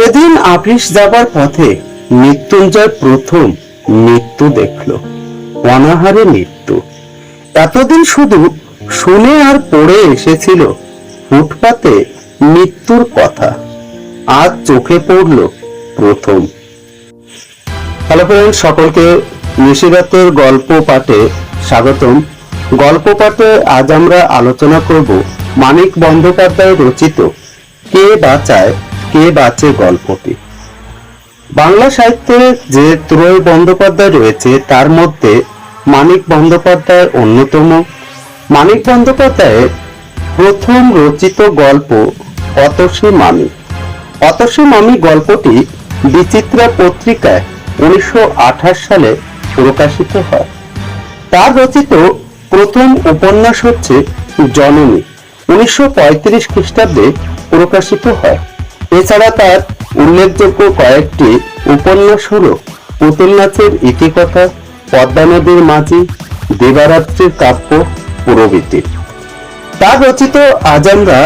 সেদিন আপিস যাবার পথে মৃত্যুঞ্জয় প্রথম মৃত্যু দেখল, অনাহারে মৃত্যু। এতদিন শুধু শুনে আর পড়ে এসেছিল ফুটপাতে মৃত্যুর কথা। আজ চোখে পড়ল প্রথম। হ্যালো ফ্রেন্ড সকলকে নিশিরাতের গল্প পাঠে স্বাগতম। গল্প পাঠে আজ আমরা আলোচনা করব মানিক বন্দ্যোপাধ্যায় রচিত কে বাঁচায় কে বাঁচে গল্পটি। বাংলা সাহিত্যে যে ত্রয় বন্দ্যোপাধ্যায় রয়েছে, তার মধ্যে মানিক বন্দ্যোপাধ্যায় অন্যতম। মানিক বন্দ্যোপাধ্যায়ের প্রথম রচিত গল্প অতসী মামি। অতসী মামি গল্পটি বিচিত্রা পত্রিকায় উনিশশো আঠাশ সালে প্রকাশিত হয়। তার রচিত প্রথম উপন্যাস হচ্ছে জননী। উনিশশো পঁয়ত্রিশ খ্রিস্টাব্দে প্রকাশিত হয়। এছাড়া তার উল্লেখযোগ্য কয়েকটি উপন্যাস হল পুতুল নাচের ইতিকথা, পদ্মা নদীর মাঝি, দেবারাত্রির কাব্য, প্রভৃতি। তার রচিত আজ আমরা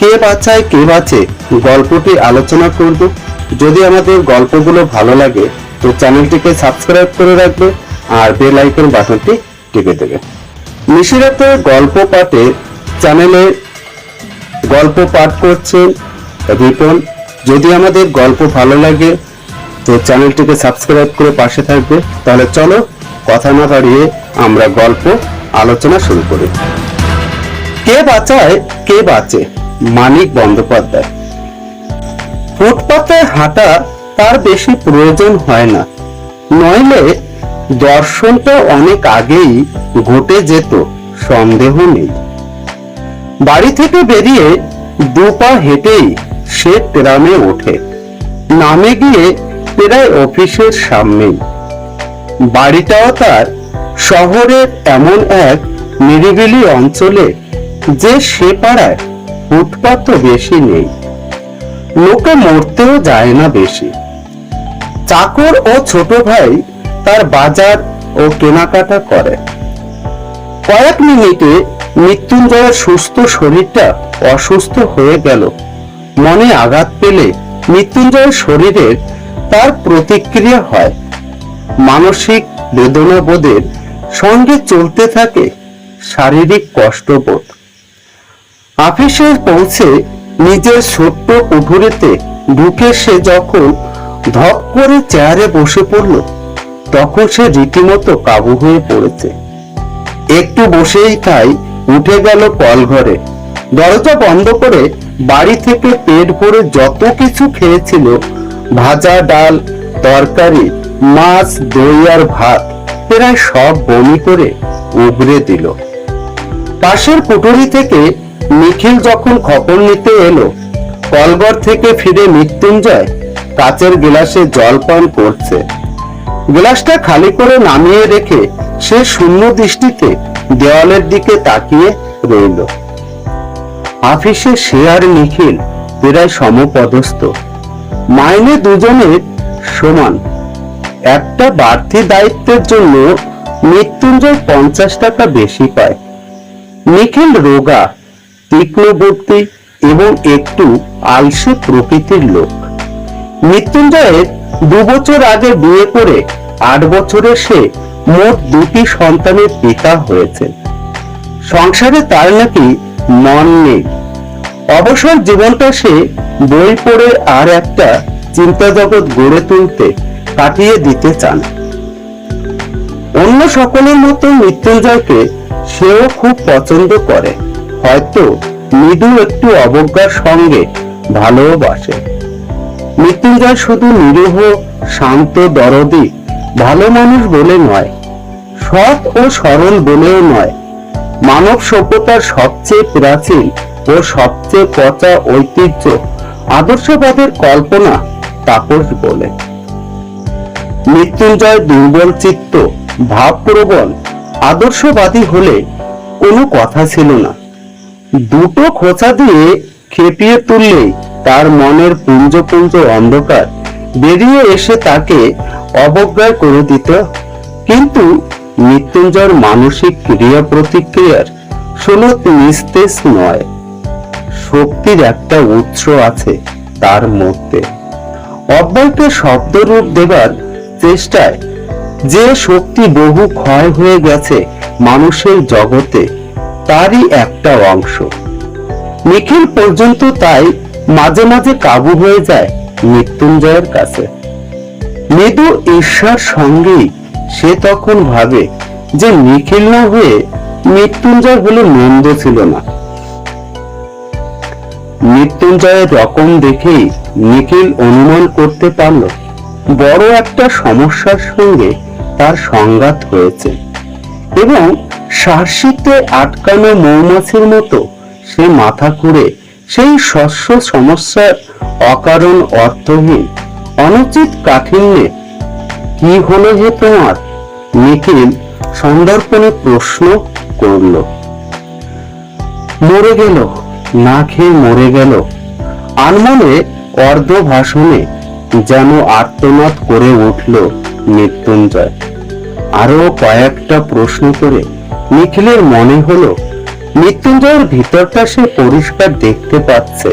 কে বাঁচায় কে বাঁচে গল্পটি আলোচনা করব। যদি আমাদের গল্পগুলো ভালো লাগে, তো চ্যানেলটিকে সাবস্ক্রাইব করে রাখবে আর বেল আইকন বাটনটি টিপে দেবে। নিশিরাতে গল্প পাঠে চ্যানেলে গল্প পাঠ করছেন রিপন যদি আমাদের গল্প ভালো লাগে, তো চ্যানেলটিকে সাবস্ক্রাইব করে পাশে থাকবে। তাহলে চলো, কথা না বাড়িয়ে আমরা গল্প, আলোচনা শুরু করি। কে বাঁচায়, কে বাঁচে? মানিক বন্দ্যোপাধ্যায়। ফুটপাতে হাঁটা তার বেশি প্রয়োজন হয় না। নইলে দর্শনটা অনেক আগেই ঘটে যেত, সন্দেহ নেই। বাড়ি থেকে বেরিয়ে দু পা হেঁটেই সে ট্রামে ওঠে। নামে গিয়ে প্রায় অফিসের সামনেই। বাড়িটাও তার শহরের এমন এক নিরিবিলি অঞ্চলে যে সে পাড়ায় ফুটপাত বেশি নেই। লোকে মরতেও যায় না বেশি। চাকর ও ছোট ভাই তার বাজার ও কেনাকাটা করে। কয়েক মিনিটে মৃত্যুঞ্জয়ের সুস্থ শরীরটা অসুস্থ হয়ে গেল। মনে আঘাত পেলে মৃত্যুঞ্জয়ের শরীরের তার প্রতিক্রিয়া হয়। মানসিক বেদনাবোধের সঙ্গে চলতে থাকে শারীরিক কষ্টবোধ। অফিসে পৌঁছে নিজের ছোট্ট কুঠুরিতে ঢুকে সে যখন ধপ করে চেয়ারে বসে পড়ল, তখন সে রীতিমতো কাবু হয়ে পড়েছে। একটু বসেই তাই উঠে গেল কল ঘরে দরজা বন্ধ করে বাড়ি থেকে পেট ভরে যত কিছু খেয়েছিল, ভাজা ডাল, তরকারি, মাছ, দই আর ভাত, প্রায় সব বমি করে উগরে দিল। পাশের কুটুরি থেকে নিখিল যখন খবর নিতে এলো, কলগর থেকে ফিরে মৃত্যুঞ্জয় কাচের গ্লাসে জল পান করছে। গ্লাসটা খালি করে নামিয়ে রেখে সে শূন্য দৃষ্টিতে দেওয়ালের দিকে তাকিয়ে রইল। অফিসে সে আর নিখিল প্রায় সমপদস্থ। মাইনে দুজনের সমান। একটা বাড়তি দায়িত্বের জন্য মৃত্যুঞ্জয় পঞ্চাশ টাকা বেশি পায়। নিখিল রোগা, তীক্ষ্ণ বুদ্ধি এবং একটু আলসে প্রকৃতির লোক। মৃত্যুঞ্জয়ের দু বছর আগে বিয়ে করে আট বছরে সে মোট দুটি সন্তানের পিতা হয়েছে সংসারে তার নাকি মন নেই। অবসর জীবনটা সে বই পড়ে আর একটা চিন্তা জগৎ গড়ে তুলতে কাটিয়ে দিতে চান। অন্য সকলের মতো মৃত্যুঞ্জয়কে সেও খুব পছন্দ করে। হয়তো মৃদু একটু অবজ্ঞার সঙ্গে ভালোবাসে মৃত্যুঞ্জয় শুধু নিরীহ, শান্ত, দরদি, ভালো মানুষ বলে নয়, সৎ ও সরল বলেও নয় মানব সভ্যতার সবচেয়ে প্রাচীন ও সবচেয়ে পচা ঐতিহ্য আদর্শবাদের কল্পনা তাপস বলে। মৃত্যুঞ্জয় দুর্বল চিত্ত ভাবপ্রবণ আদর্শবাদী হলে কোনো কথা ছিল না। দুটো খোঁচা দিয়ে খেপিয়ে তুললেই তার মনের পুঞ্জ পুঞ্জ অন্ধকার বেরিয়ে এসে তাকে অবজ্ঞায় করে দিত। কিন্তু মৃত্যুঞ্জয়ের মানসিক ক্রিয়া প্রতিক্রিয়ার সুলত নিস্তেজ নয়। শক্তির একটা উৎস আছে তার মধ্যে। অব্যয়কে শব্দরূপ দেবার চেষ্টায় যে শক্তি বহু ক্ষয় হয়ে গেছে মানুষের জগতে, তারই একটা অংশ। নিখিল পর্যন্ত তাই মাঝে মাঝে কাবু হয়ে যায় মৃত্যুঞ্জয়ের কাছে। মৃদু ঈর্ষার সঙ্গেই সে তখন ভাবে যে নিখিল না হয়ে মৃত্যুঞ্জয় হলে মন্দ ছিল না। মৃত্যুঞ্জয়ের রকম দেখেই নিখিল অনুমান করতে পারল, বড় একটা সমস্যার সঙ্গে তার সংঘাত হয়েছে এবং শ্বাসিতে আটকানো মৌমাছির মতো সে মাথা ঘুরে সেই শস্য সমস্যার অকারণ অর্থহীন, অনুচিত কাঠিন্যে কি হলো হে তোমার? নিখিল সন্দর্পণে প্রশ্ন করল। মরে গেল, না খেয়ে মরে গেল। আনমনে অর্ধ ভাষণে যেন আর্তনাদ করে উঠল মৃত্যুঞ্জয়। আরও কয়েকটা প্রশ্ন করে নিখিলের মনে হলো, মৃত্যুঞ্জয়ের ভিতরটা সে পরিষ্কার দেখতে পাচ্ছে।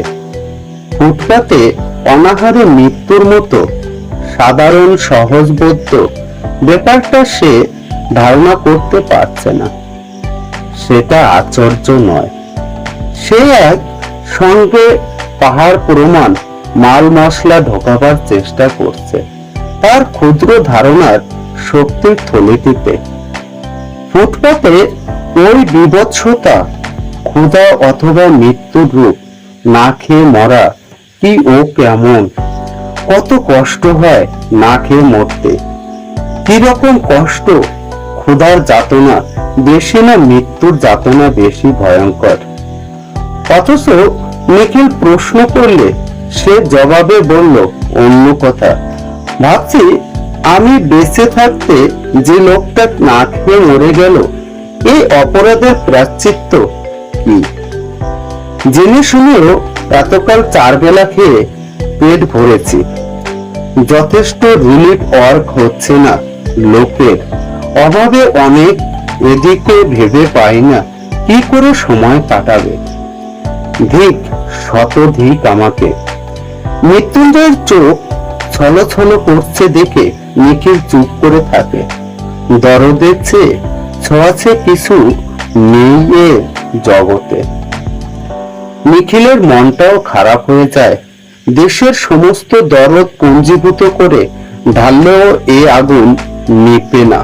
ফুটপাতে অনাহারে মৃত্যুর মতো সাধারণ সহজবোধ্য ব্যাপারটা সে ধারণা করতে পারছে না। সেটা আশ্চর্য নয়। সে এক সঙ্গে পাহাড় প্রমাণ, মাল মশলা ঢোকাবার চেষ্টা করছে। তার ক্ষুদ্র ধারণার শক্তির থলিটিতে। ফুটপাতে ওই বিভৎসতা, ক্ষুধা অথবা মৃত্যুর রূপ না খেয়ে মরা কি ও কেমন কত কষ্ট হয় না খেয়ে মরতে। কীরকম কষ্ট? ক্ষুধার যাতনা বেশি না মৃত্যুর যাতনা বেশি ভয়ঙ্কর। অথচ নিখিল প্রশ্ন করলে সে জবাবে বলল, অন্য কথা। ভাবছি আমি বেঁচে থাকতে যে লোকটা না খেয়ে মরে গেল এই অপরাধের প্রাশ্চিত্য কি? জেনে শুনেও এতকাল চার বেলা খেয়ে পেট ভরেছি। যথেষ্ট রিলিফ ওয়ার্ক হচ্ছে না লোকের। অভাবে অনেক এদিকে ভেবে পাই না, কি করে সময় কাটাবে? ধিক শত ধিক আমাকে। মৃত্যুঞ্জয়ের চোখ ছলো ছলো করছে দেখে নিখিল চুপ করে থাকে। দরদের চেয়ে ছোঁয়াছে কিছু নেই জগতে। নিখিলের মনটাও খারাপ হয়ে যায়। দেশের সমস্ত দরদ পুঞ্জীভূত করে ঢাললেও এ আগুন নিপে না।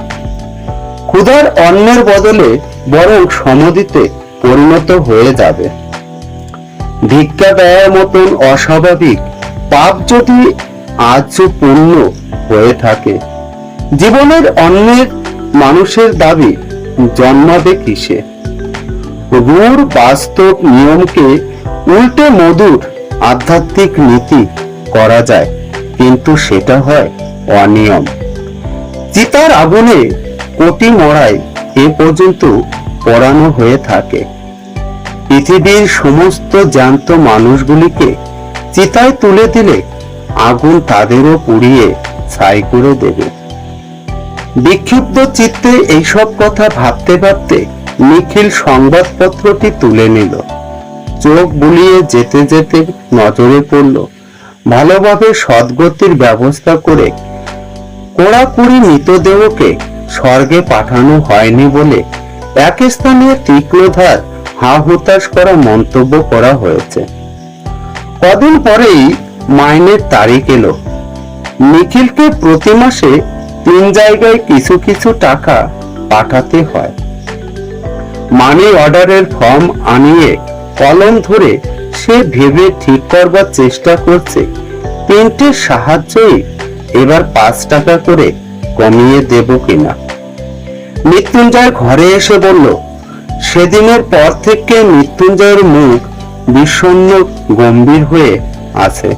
ক্ষুধার অন্যের বদলে বরং সমদিতে পরিণত হয়ে যাবে। ভিক্ষা দেওয়ার মতন অস্বাভাবিক পাপ যদি আজ পূর্ণ হয়ে থাকে, জীবনের অন্যের মানুষের দাবি জন্মাবে কিসে? রূঢ় বাস্তব নিয়মকে উল্টে মধুর আধ্যাত্মিক নীতি করা যায়, কিন্তু সেটা হয় অনিয়ম। চিতার আগুনে কোটি মরায় এ পর্যন্ত পড়ানো হয়ে থাকে। পৃথিবীর সমস্ত জ্যান্ত মানুষগুলিকে চিতায় তুলে দিলে আগুন তাদেরও পুড়িয়ে ছাই করে দেবে। বিক্ষুব্ধ চিত্তে এইসব কথা ভাবতে ভাবতে নিখিল সংবাদপত্রটি তুলে নিল। চোখ বুলিয়ে যেতে যেতে নজরে পড়ল। ভালোভাবে সদ্গতির ব্যবস্থা করে কোড়াকুড়ি মৃতদেহকে স্বর্গে পাঠানো হয়নি বলে এক স্থানে তীক্ষ্ণধার হা হুতাশ করা মন্তব্য করা হয়েছে। কদিন পরেই মাইনের তারিখ এলো। নিখিলকে প্রতি মাসে তিন জায়গায় কিছু কিছু টাকা পাঠাতে হয়। মানি অর্ডারের ফর্ম আনিয়ে কলম ধরে সে ভেবে ঠিক করবার চেষ্টা করছে। তিনটের সাহায্যেই এবার পাঁচ টাকা করে কমিয়ে দেব কিনা। মৃত্যুঞ্জয় ঘরে এসে বলল, সেদিনের পর থেকে মৃত্যুঞ্জয়ের মুখ বিষণ্ণ, গম্ভীর হয়ে আছে।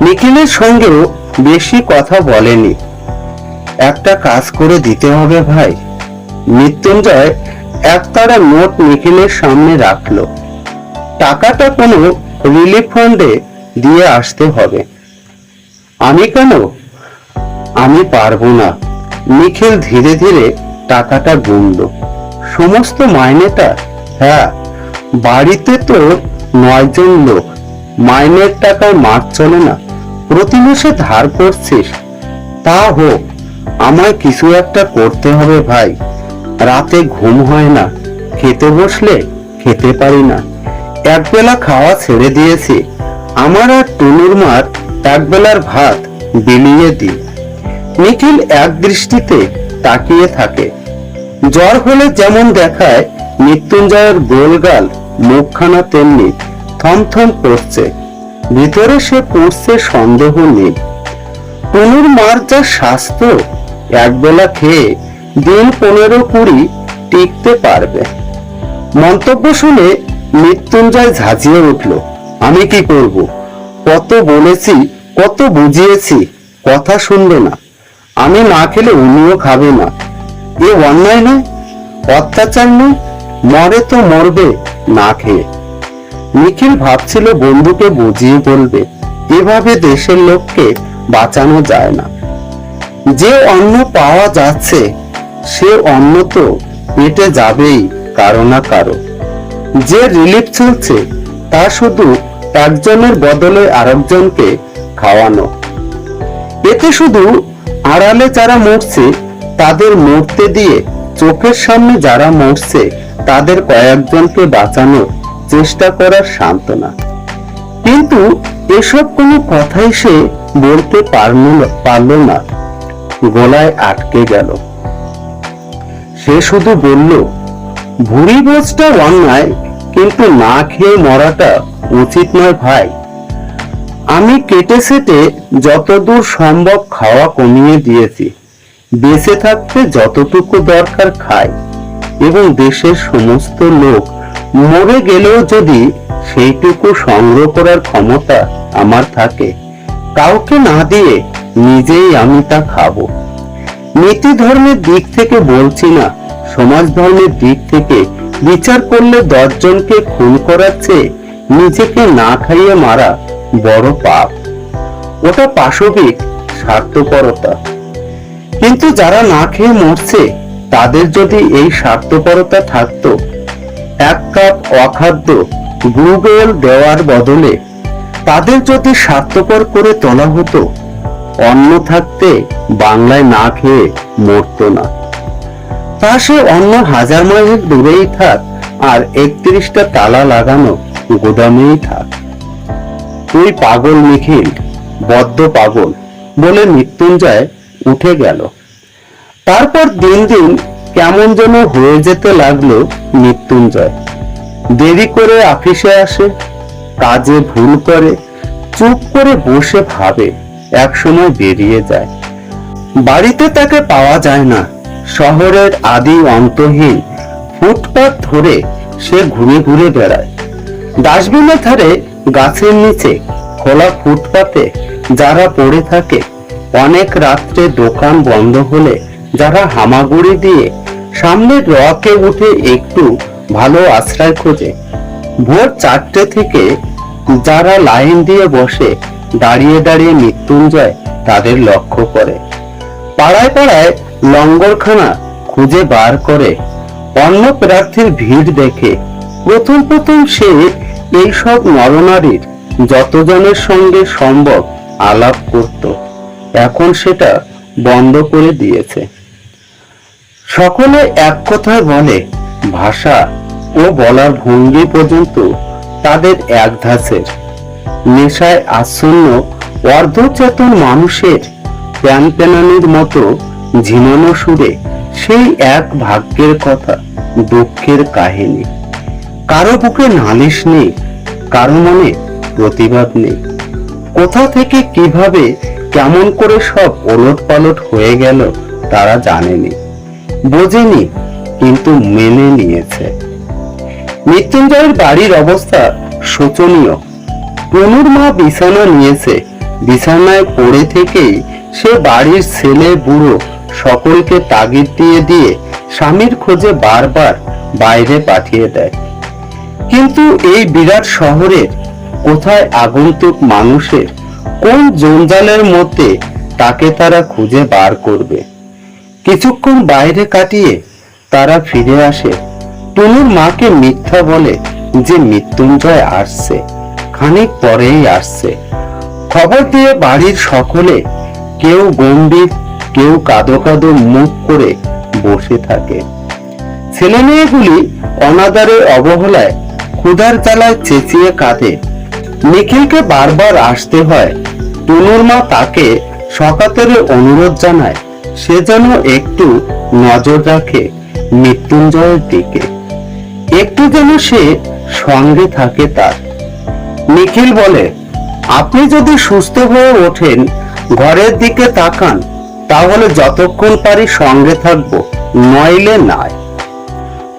নিখিলের সঙ্গেও বেশি কথা বলেনি। একটা কাজ করে দিতে হবে ভাই। মৃত্যুঞ্জয় একতারা নোট নিখিলের সামনে রাখল। টাকাটা কোনো রিলিফ ফান্ডে দিয়ে আসতে হবে। আমি কেন? আমি পারব না। নিখিল ধীরে ধীরে টাকাটা গুনল। সমস্ত মাইনেটা হ্যাঁ বাড়িতে তো নয়জন লোক। মাইনের টাকায় মাঠ চলে না। প্রতি মাসে ধার করছিস। তা হোক, আমায় কিছু একটা করতে হবে ভাই। রাতে ঘুম হয় না, খেতে বসলে খেতে পারি না। একবেলা খাওয়া ছেড়ে দিয়েছি। আমার আর টুনুর মার একবেলার ভাত বিলিয়ে দিই। নিখিল এক দৃষ্টিতে তাকিয়ে থাকে। জ্বর হলে যেমন দেখায়, মৃত্যুঞ্জয়ের গোলগাল মুখখানা তেমনি থমথম করছে। ভিতরে সে পড়ছে সন্দেহ নেই। টুনুর মার যা স্বাস্থ্য, একবেলা খেয়ে দিন পনেরো কুড়ি টিকতে পারবে। মন্তব্য শুনে মৃত্যুঞ্জয় ঝাঁঝিয়ে উঠল, আমি কি করব? কত বলেছি, কত বুঝিয়েছি, কথা শুনবে না। আমি না খেলে উনিও খাবে না। এ অন্যায় নয়, অত্যাচার নয়, মরে তো মরবে, না খেয়ে। নিখিল ভাবছিল বন্ধুকে বুঝিয়ে বলবে, এভাবে দেশের লোককে বাঁচানো যায় না। যে অন্ন পাওয়া যাচ্ছে সে অন্ন তো পেটে যাবেই, কারও না কারও। যে রিলিফ চলছে, তা শুধু একজনের বদলে আরেকজনকে খাওয়ানো। এতে শুধু আড়ালে যারা মরছে, তাদের মরতে দিয়ে চোখের সামনে যারা মরছে, তাদের কয়েকজনকে বাঁচানোর চেষ্টা করার সান্ত্বনা। কিন্তু এসব কোনো কথাই সে বলতে পারল না। গলায় আটকে গেল। সে শুধু বলল, ভুড়ি বোঝটা অন্যায় কিন্তু না খেয়ে মরাটা উচিত নয় ভাই। আমি কেটে সেটে যতদূর সম্ভব খাওয়া কমিয়ে দিয়েছি। বেঁচে থাকতে যতটুকু দরকার খাই। এবং দেশের সমস্ত লোক মরে গেলেও যদি সেইটুকু সংগ্রহ করার ক্ষমতা আমার থাকে, কাউকে না দিয়ে নিজেই আমি তা খাব। নীতি ধর্মের দিক থেকে বলছি না সমাজ ধর্মের দিক থেকে বিচার করলে দশজনকে খুন করার চেয়ে নিজেকে না খাইয়ে মারা বড় পাপ। ওটা পাশবিক স্বার্থপরতা। কিন্তু যারা না খেয়ে মরছে, তাদের যদি এই স্বার্থপরতা থাকতো, এক কাপ অখাদ্য গুগল দেওয়ার বদলে তাদের যদি স্বার্থপর করে তোলা হতো অন্ন থাকতে বাংলায় না খেয়ে মরতো না। তা সে অন্য হাজার মাইলের দূরেই থাক, আর একত্রিশটা তালা লাগানো গোদামেই থাক। তুই পাগল নিখিল, বদ্ধ পাগল বলে মৃত্যুঞ্জয় উঠে গেল। তারপর দিন দিন কেমন যেন হয়ে যেতে লাগল মৃত্যুঞ্জয়। দেরি করে অফিসে আসে, কাজে ভুল করে, চুপ করে বসে ভাবে। একসময় বেরিয়ে যায়। বাড়িতে তাকে পাওয়া যায় না। শহরের আদি অন্তহীন ফুটপাত ধরে সে ঘুরে ঘুরে বেড়ায়। ডাস্টবিনের ধারে গাছের নিচে খোলা ফুটপাতে যারা পড়ে থাকে, অনেক রাত্রে দোকান বন্ধ হলে যারা হামাগুড়ি দিয়ে সামনের রকে উঠে একটু ভালো আশ্রয় খোঁজে। ভোর চারটে থেকে যারা লাইন দিয়ে বসে দাঁড়িয়ে দাঁড়িয়ে মৃত্যুঞ্জয় তাদের লক্ষ্য করে। পাড়ায় পাড়ায় লঙ্গরখানা খুঁজে বার করে। অন্য প্রার্থীর ভিড় দেখে প্রথম প্রথম সে এইসব নরনারীর যতজনের সঙ্গে সম্ভব আলাপ করত। এখন সেটা বন্ধ করে দিয়েছে। সকলে এক কথায় বলে, ভাষা ও বলার ভঙ্গি পর্যন্ত তাদের এক ধাঁচের নেশায় আচ্ছন্ন অর্ধচেতন মানুষের প্যান প্যানানির মতো ঝিমানো সুরে সেই এক ভাগ্যের কথা, দুঃখের কাহিনী। কারও বুকে নালিশ নেই, কারও মনে প্রতিবাদ নেই। কোথা থেকে কীভাবে কেমন করে সব ওলট পালট হয়ে গেল তারা জানেনি। বোঝেনি, কিন্তু মেনে নিয়েছে। মৃত্যুঞ্জয়ের বাড়ির অবস্থা শোচনীয়। তনুর মা বিছানা নিয়েছে। বিছানায় পড়ে থেকেই সে বাড়ির ছেলে, বুড়ো সকলকে তাগিদ দিয়ে দিয়ে স্বামীর খোঁজে বারবার বাইরে পাঠিয়ে দেয়। কিন্তু এই বিরাট শহরের কোথায় আগন্তুক মানুষের কোন জঞ্জালের মধ্যে তাকে তারা খুঁজে বার করবে? কিছুক্ষণ বাইরে কাটিয়ে তারা ফিরে আসে। টুনুর মাকে মিথ্যা বলে যে মৃত্যুঞ্জয় আসছে। খানিক পরেই আসছে। খবর দিয়ে বাড়ির সকলে কেউ গম্ভীর, কেউ কাদো কাদো মুখ করে বসে থাকে। ছেলে মেয়েগুলি অনাদারে অবহেলায় ক্ষুধার জ্বালায় চেঁচিয়ে কাঁদে। নিখিলকে বারবার আসতে হয়। টুনুর মা তাকে সকাতরে অনুরোধ জানায়, সে যেন একটু নজর রাখে মৃত্যুঞ্জয়ের দিকে। একটু যেন সে সঙ্গে থাকে তার। নিখিল বলে, আপনি যদি সুস্থ হয়ে ওঠেন, ঘরের দিকে তাকান, তাহলে যতক্ষণ পারি সঙ্গে থাকব, নইলে নাই।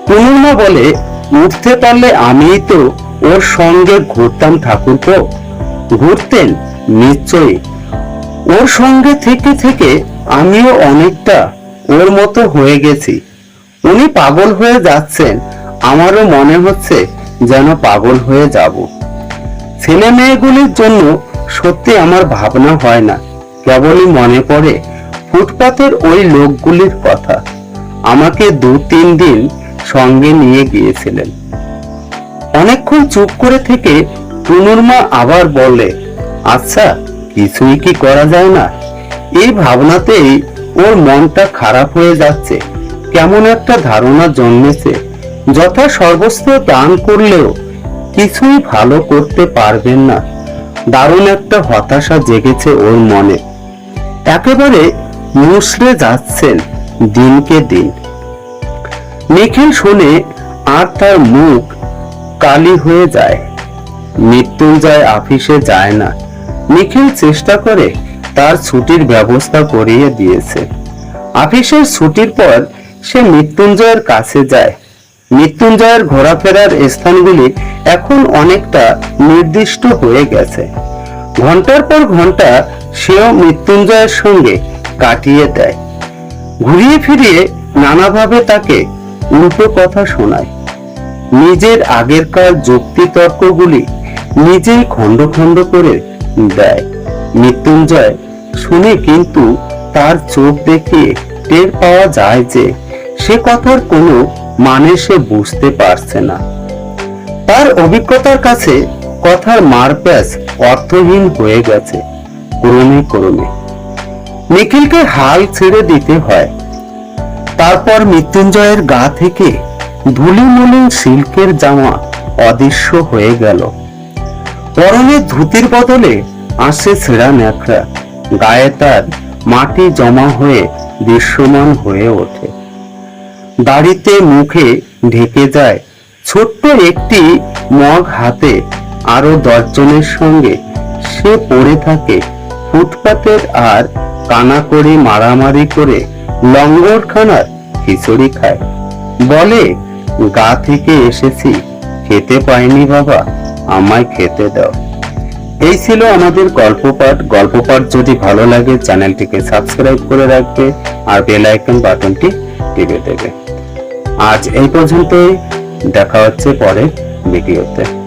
পূর্ণিমা বলে, উঠতে পারলে আমিই তো ওর সঙ্গে ঘুরতাম ঠাকুরপো। ঘুরতেন, নিশ্চয়ই। ওর সঙ্গে থেকে থেকে আমিও অনেকটা ওর মতো হয়ে গেছি। উনি পাগল হয়ে যাচ্ছেন, আমারও মনে হচ্ছে যেন পাগল হয়ে যাব। ছেলে মেয়েগুলির জন্য সত্যি আমার ভাবনা হয় না। কেবলই মনে পড়ে ফুটপাতের ওই লোকগুলির কথা। আমাকে দু তিন দিন সঙ্গে নিয়ে গিয়েছিলেন। অনেকক্ষণ চুপ করে থেকে টুনুর মা আবার বলে আচ্ছা কিছুই কি করা যায় না? এই ভাবনাতেই ওর মনটা খারাপ হয়ে যাচ্ছে। কেমন একটা ধারণা জন্মেছে। যথা সর্বস্ব দান করলেও কিছুই ভালো করতে পারবেন না। দারুণ একটা হতাশা জেগেছে ওর মনে। একেবারে মুসড়ে যাচ্ছেন দিনকে দিন। নিখিল শুনে আর তার মুখ কালি হয়ে যায়। মৃত্যুঞ্জয় অফিসে যায় না। নিখিল চেষ্টা করে তার ছুটির ব্যবস্থা করিয়ে দিয়েছে। অফিসের ছুটির পর সে মৃত্যুঞ্জয়ের কাছে যায়। মৃত্যুঞ্জয়ের ঘোরাফেরার স্থানগুলি এখন অনেকটা নির্দিষ্ট হয়ে গেছে। ঘণ্টার পর ঘণ্টা সেও মৃত্যুঞ্জয়ের সঙ্গে কাটিয়ে দেয়। ঘুরিয়ে ফিরিয়ে নানাভাবে তাকে উল্টো কথা শোনায়। নিজের আগেরকার যুক্তি তর্কগুলি নিজেই খণ্ড খণ্ড করে দেয়। মৃত্যুঞ্জয় শুনে কিন্তু তার চোখ দেখিয়ে টের পাওয়া যায় যে সে কথার কোনো মানে সে বুঝতে পারছে না। তার অভিজ্ঞতার কাছে কথার মারপ্যাচ অর্থহীন হয়ে গেছে, ক্রমে ক্রমে। নিখিলকে হাল ছেড়ে দিতে হয়। তারপর মৃত্যুঞ্জয়ের গা থেকে ধুলি মলিন সিল্কের জামা অদৃশ্য হয়ে গেল। পরনে ধুতির বদলে আসে ছেঁড়া ন্যাকড়া। গায়ে তার মাটি জমা হয়ে দৃশ্যমান হয়ে ওঠে। দাড়িতে মুখে ঢেকে যায়। ছোট্ট একটি মগ হাতে আরও দশজনের সঙ্গে সে পড়ে থাকে। ফুটপাতের আর কানা করে মারামারি করে লঙ্গরখানার খিচুড়ি খায়। বলে, গা থেকে এসেছি, খেতে পাইনি বাবা, আমায় খেতে দাও। এই ছিল আমাদের গল্প পাঠ। গল্প পাঠ যদি ভালো লাগে, চ্যানেলটিকে সাবস্ক্রাইব করে রাখবে আর বেল আইকন বাটনটি টিপে দেবে। আজ এই পর্যন্তই। দেখা হচ্ছে পরে ভিডিওতে।